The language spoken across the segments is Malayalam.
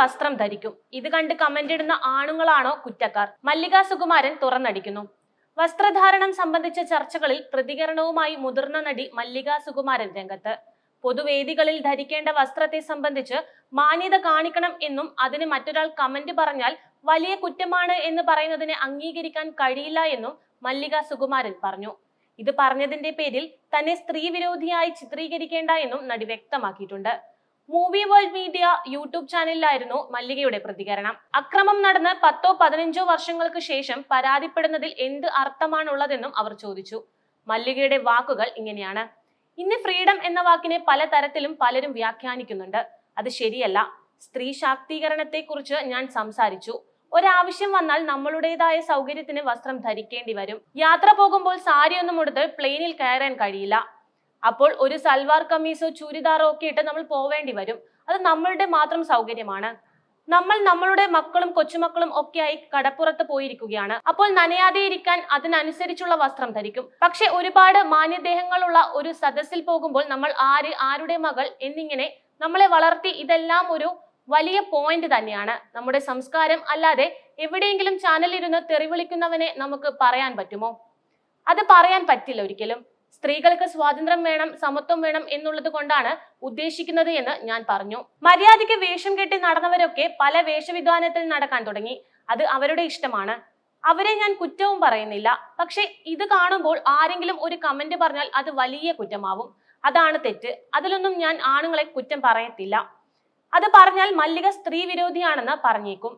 വസ്ത്രം ധരിക്കും. ഇത് കണ്ട് കമന്റ് ഇടുന്ന ആണുങ്ങളാണോ കുറ്റക്കാർ? മല്ലിക സുകുമാരൻ തുറന്നടിക്കുന്നു. വസ്ത്രധാരണം സംബന്ധിച്ച ചർച്ചകളിൽ പ്രതികരണവുമായി മുതിർന്ന നടി മല്ലിക സുകുമാരൻ രംഗത്ത്. പൊതുവേദികളിൽ ധരിക്കേണ്ട വസ്ത്രത്തെ സംബന്ധിച്ച് മാന്യത കാണിക്കണം എന്നും അതിന് മറ്റൊരാൾ കമന്റ് പറഞ്ഞാൽ വലിയ കുറ്റമാണ് എന്ന് പറയുന്നതിനെ അംഗീകരിക്കാൻ കഴിയില്ല എന്നും മല്ലിക സുകുമാരൻ പറഞ്ഞു. ഇത് പറഞ്ഞതിന്റെ പേരിൽ തന്നെ സ്ത്രീ വിരോധിയായി ചിത്രീകരിക്കേണ്ട എന്നും നടി വ്യക്തമാക്കിയിട്ടുണ്ട്. മൂവി വേൾഡ് മീഡിയ യൂട്യൂബ് ചാനലിലായിരുന്നു മല്ലികയുടെ പ്രതികരണം. അക്രമം നടന്ന് പത്തോ പതിനഞ്ചോ വർഷങ്ങൾക്ക് ശേഷം പരാതിപ്പെടുന്നതിൽ എന്ത് അർത്ഥമാണുള്ളതെന്നും അവർ ചോദിച്ചു. മല്ലികയുടെ വാക്കുകൾ ഇങ്ങനെയാണ്. ഇന്ന് ഫ്രീഡം എന്ന വാക്കിനെ പല തരത്തിലും പലരും വ്യാഖ്യാനിക്കുന്നുണ്ട്. അത് ശരിയല്ല. സ്ത്രീ ശാക്തീകരണത്തെ കുറിച്ച് ഞാൻ സംസാരിച്ചു. ഒരാവശ്യം വന്നാൽ നമ്മളുടേതായ സൗകര്യത്തിന് വസ്ത്രം ധരിക്കേണ്ടി വരും. യാത്ര പോകുമ്പോൾ സാരിയൊന്നും ഉടുത്ത് പ്ലെയിനിൽ കയറാൻ കഴിയില്ല. അപ്പോൾ ഒരു സൽവാർ കമ്മീസോ ചുരിദാറോ ഒക്കെ ഇട്ട് നമ്മൾ പോവേണ്ടി വരും. അത് നമ്മളുടെ മാത്രം സൗകര്യമാണ്. നമ്മൾ നമ്മളുടെ മക്കളും കൊച്ചുമക്കളും ഒക്കെയായി കടപ്പുറത്ത് പോയിരിക്കുകയാണ്. അപ്പോൾ നനയാതെ ഇരിക്കാൻ അതിനനുസരിച്ചുള്ള വസ്ത്രം ധരിക്കും. പക്ഷെ ഒരുപാട് മാന്യദേഹങ്ങളുള്ള ഒരു സദസ്സിൽ പോകുമ്പോൾ നമ്മൾ ആര് ആരുടെ മകൾ എന്നിങ്ങനെ നമ്മളെ വളർത്തി ഇതെല്ലാം ഒരു വലിയ പോയിന്റ് തന്നെയാണ്. നമ്മുടെ സംസ്കാരം അല്ലാതെ എവിടെയെങ്കിലും ചാനലിരുന്ന് തെറിവിളിക്കുന്നവനെ നമുക്ക് പറയാൻ പറ്റുമോ? അത് പറയാൻ പറ്റില്ല ഒരിക്കലും. സ്ത്രീകൾക്ക് സ്വാതന്ത്ര്യം വേണം സമത്വം വേണം എന്നുള്ളത് കൊണ്ടാണ് ഉദ്ദേശിക്കുന്നത് എന്ന് ഞാൻ പറഞ്ഞു. മര്യാദയ്ക്ക് വേഷം കെട്ടി നടന്നവരൊക്കെ പല വേഷവിധാനത്തിൽ നടക്കാൻ തുടങ്ങി. അത് അവരുടെ ഇഷ്ടമാണ്. അവരെ ഞാൻ കുറ്റവും പറയുന്നില്ല. പക്ഷെ ഇത് കാണുമ്പോൾ ആരെങ്കിലും ഒരു കമന്റ് പറഞ്ഞാൽ അത് വലിയ കുറ്റമാവും. അതാണ് തെറ്റ്. അതിലൊന്നും ഞാൻ ആണുങ്ങളെ കുറ്റം പറയത്തില്ല. അത് പറഞ്ഞാൽ മല്ലിക സ്ത്രീ വിരോധിയാണെന്ന് പറഞ്ഞേക്കും.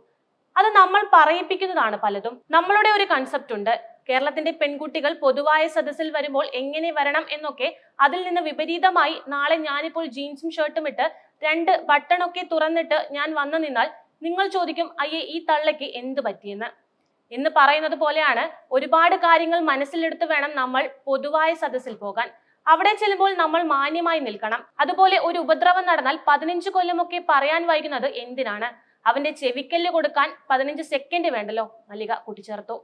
അത് നമ്മൾ പറയിപ്പിക്കുന്നതാണ് പലതും. നമ്മളുടെ ഒരു കൺസെപ്റ്റ് ഉണ്ട്. കേരളത്തിന്റെ പെൺകുട്ടികൾ പൊതുവായ സദസ്സിൽ വരുമ്പോൾ എങ്ങനെ വരണം എന്നൊക്കെ അതിൽ നിന്ന് വിപരീതമായി നാളെ ഞാനിപ്പോൾ ജീൻസും ഷർട്ടും ഇട്ട് രണ്ട് ബട്ടണൊക്കെ തുറന്നിട്ട് ഞാൻ വന്നു നിന്നാൽ നിങ്ങൾ ചോദിക്കും അയ്യേ ഈ തള്ളയ്ക്ക് എന്ത് പറ്റിയെന്ന്? എന്ന് പറയുന്നത് പോലെയാണ് ഒരുപാട് കാര്യങ്ങൾ മനസ്സിലെടുത്ത് വേണം നമ്മൾ പൊതുവായ സദസ്സിൽ പോകാൻ. അവിടെ ചെല്ലുമ്പോൾ നമ്മൾ മാന്യമായി നിൽക്കണം. അതുപോലെ ഒരു ഉപദ്രവം നടന്നാൽ പതിനഞ്ച് കൊല്ലമൊക്കെ പറയാൻ വൈകുന്നത് എന്തിനാണ്? അവന്റെ ചെവിക്കല്ല് കൊടുക്കാൻ പതിനഞ്ച് സെക്കൻഡ് വേണ്ടല്ലോ. മല്ലിക കൂട്ടിച്ചേർത്തു.